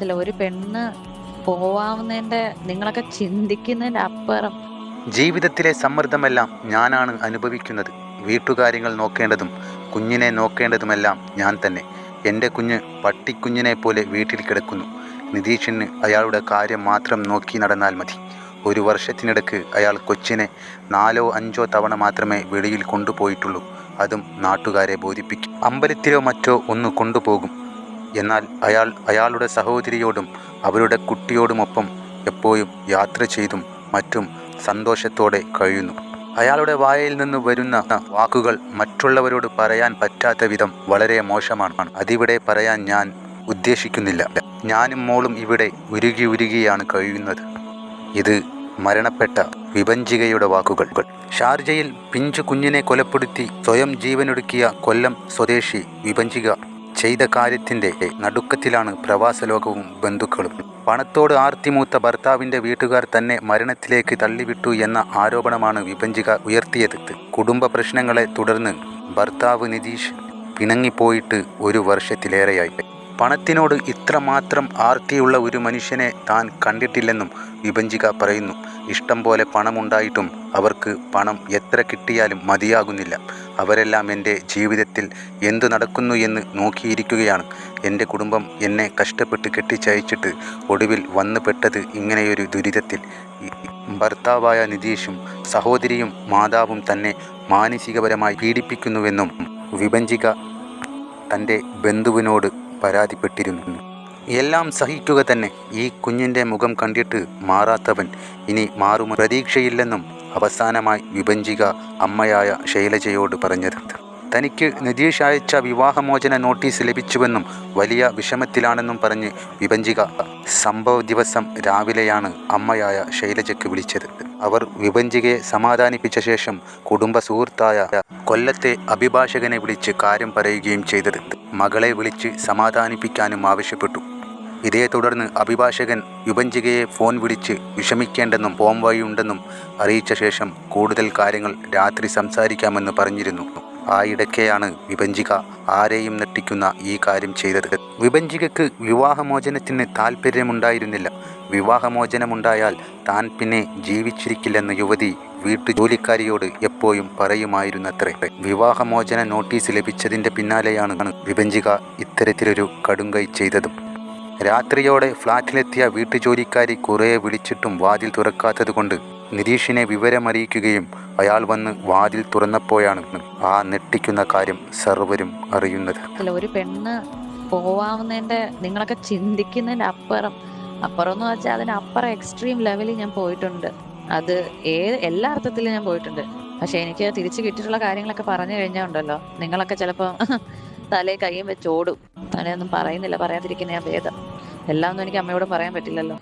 ചില ഒരു പെണ്ണ് പോവാവുന്നതിന്റെ നിങ്ങളൊക്കെ ചിന്തിക്കുന്നതിന്റെ അപ്പുറം. ജീവിതത്തിലെ സമ്മർദ്ദമെല്ലാം ഞാനാണ് അനുഭവിക്കുന്നത്. വീട്ടുകാര്യങ്ങൾ നോക്കേണ്ടതും കുഞ്ഞിനെ നോക്കേണ്ടതുമെല്ലാം ഞാൻ തന്നെ. എന്റെ കുഞ്ഞ് പട്ടിക്കുഞ്ഞിനെ പോലെ വീട്ടിൽ കിടക്കുന്നു. നിതീഷിന് അയാളുടെ കാര്യം മാത്രം നോക്കി നടന്നാൽ മതി. ഒരു വർഷത്തിനിടക്ക് അയാൾ കൊച്ചിനെ നാലോ അഞ്ചോ തവണ മാത്രമേ വെളിയിൽ കൊണ്ടുപോയിട്ടുള്ളൂ. അതും നാട്ടുകാരെ ബോധിപ്പിക്കും. അമ്പലത്തിലോ മറ്റോ ഒന്ന് കൊണ്ടുപോകും. എന്നാൽ അയാൾ അയാളുടെ സഹോദരിയോടും അവരുടെ കുട്ടിയോടുമൊപ്പം എപ്പോഴും യാത്ര ചെയ്തും മറ്റും സന്തോഷത്തോടെ കഴിയുന്നു. അയാളുടെ വായയിൽ നിന്ന് വരുന്ന വാക്കുകൾ മറ്റുള്ളവരോട് പറയാൻ പറ്റാത്ത വിധം വളരെ മോശമാണ്. അതിവിടെ പറയാൻ ഞാൻ ഉദ്ദേശിക്കുന്നില്ല. ഞാനും മോളും ഇവിടെ ഉരുകി ഉരുകിയാണ് കഴിയുന്നത്. ഇത് മരണപ്പെട്ട വിഭഞ്ചികയുടെ വാക്കുകൾ. ഷാർജയിൽ പിഞ്ചു കുഞ്ഞിനെ കൊലപ്പെടുത്തി സ്വയം ജീവനൊടുക്കിയ കൊല്ലം സ്വദേശി വിഭഞ്ചിക ചെയ്ത കാര്യത്തിന്റെ നടുക്കത്തിലാണ് പ്രവാസലോകവും ബന്ധുക്കളും. പണത്തോട് ആർത്തിമൂത്ത ഭർത്താവിന്റെ വീട്ടുകാർ തന്നെ മരണത്തിലേക്ക് തള്ളിവിട്ടു എന്ന ആരോപണമാണ് വിഭഞ്ചിക ഉയർത്തിയത്. കുടുംബ പ്രശ്നങ്ങളെ തുടർന്ന് ഭർത്താവ് നിതീഷ് പിണങ്ങിപ്പോയിട്ട് ഒരു വർഷത്തിലേറെയായി. പണത്തിനോട് ഇത്രമാത്രം ആർത്തിയുള്ള ഒരു മനുഷ്യനെ താൻ കണ്ടിട്ടില്ലെന്നും വിഭഞ്ചിക പറയുന്നു. ഇഷ്ടം പോലെ പണമുണ്ടായിട്ടും അവർക്ക് പണം എത്ര കിട്ടിയാലും മതിയാകുന്നില്ല. അവരെല്ലാം എന്റെ ജീവിതത്തിൽ എന്തു നടക്കുന്നു എന്ന് നോക്കിയിരിക്കുകയാണ്. എന്റെ കുടുംബം എന്നെ കഷ്ടപ്പെട്ട് കെട്ടിച്ചയച്ചിട്ട് ഒടുവിൽ വന്നു പെട്ടത് ഇങ്ങനെയൊരു ദുരിതത്തിൽ. ഭർത്താവായ നിതീഷും സഹോദരിയും മാതാവും തന്നെ മാനസികപരമായി പീഡിപ്പിക്കുന്നുവെന്നും വിഭഞ്ചിക തന്റെ ബന്ധുവിനോട് പരാതിപ്പെട്ടിരുന്നു. എല്ലാം സഹിക്കുക തന്നെ ഈ കുഞ്ഞിന്റെ മുഖം കണ്ടിട്ട് മാറാത്തവൻ ഇനി മാറും പ്രതീക്ഷയില്ലെന്നും അവസാനമായി വിഭഞ്ചിക അമ്മയായ ശൈലജയോട് പറഞ്ഞത് തനിക്ക് നിതീഷ് അയച്ച വിവാഹമോചന നോട്ടീസ് ലഭിച്ചുവെന്നും വലിയ വിഷമത്തിലാണെന്നും പറഞ്ഞ് വിഭഞ്ചിക സംഭവ ദിവസം രാവിലെയാണ് അമ്മയായ ശൈലജയ്ക്ക് വിളിച്ചത്. അവർ വിഭഞ്ചികയെ സമാധാനിപ്പിച്ച ശേഷം കുടുംബ സുഹൃത്തായ കൊല്ലത്തെ അഭിഭാഷകനെ വിളിച്ച് കാര്യം പറയുകയും ചെയ്തത്. മകളെ വിളിച്ച് സമാധാനിപ്പിക്കാനും ആവശ്യപ്പെട്ടു. ഇതേ തുടർന്ന് അഭിഭാഷകൻ വിഭഞ്ചികയെ ഫോൺ വിളിച്ച് വിഷമിക്കേണ്ടെന്നും പോം വഴിയുണ്ടെന്നും അറിയിച്ച ശേഷം കൂടുതൽ കാര്യങ്ങൾ രാത്രി സംസാരിക്കാമെന്ന് പറഞ്ഞിരുന്നു. ആ ഇടയ്ക്കെയാണ് വിഭഞ്ചിക ആരെയും നെട്ടിക്കുന്ന ഈ കാര്യം ചെയ്തത്. വിഭഞ്ചികക്ക് വിവാഹമോചനത്തിന് താല്പര്യമുണ്ടായിരുന്നില്ല വിവാഹമോചനമുണ്ടായാൽ താൻ പിന്നെ ജീവിച്ചിരിക്കില്ലെന്ന് യുവതി വീട്ടു ജോലിക്കാരിയോട് എപ്പോഴും പറയുമായിരുന്നത്രേ. വിവാഹമോചന നോട്ടീസ് ലഭിച്ചതിന്റെ പിന്നാലെയാണ് വിഭഞ്ചിക ഇത്തരത്തിലൊരു കടുങ്കൈ ചെയ്തതും. രാത്രിയോടെ ഫ്ലാറ്റിലെത്തിയ വീട്ടുജോലിക്കാരി കുറേ വിളിച്ചിട്ടും വാതിൽ തുറക്കാത്തതുകൊണ്ട് നിരീഷിനെ വിവരമറിയിക്കുകയും അയാൾ വന്ന് വാതിൽ തുറന്നപ്പോഴാണ് ആ നെട്ടിക്കുന്ന കാര്യം സർവരും അറിയുന്നത്. അല്ല ഒരു പെണ്ണ് പോവാവുന്നതിന്റെ നിങ്ങളൊക്കെ ചിന്തിക്കുന്നതിന്റെ അപ്പുറം അപ്പുറം എന്ന് വെച്ചാൽ അതിനപ്പുറം എക്സ്ട്രീം ലെവലിൽ ഞാൻ പോയിട്ടുണ്ട്. അത് ഏത് എല്ലാ അർത്ഥത്തിലും ഞാൻ പോയിട്ടുണ്ട്. പക്ഷെ എനിക്ക് തിരിച്ചു കിട്ടിയിട്ടുള്ള കാര്യങ്ങളൊക്കെ പറഞ്ഞു കഴിഞ്ഞാൽ ഉണ്ടല്ലോ നിങ്ങളൊക്കെ ചിലപ്പോൾ തലേ കൈയും വെച്ചോടും അങ്ങനെയൊന്നും പറയുന്നില്ല പറയാതിരിക്കുന്ന ഞാൻ ഭേദം. എല്ലാം ഒന്നും എനിക്ക് അമ്മയോട് പറയാൻ പറ്റില്ലല്ലോ.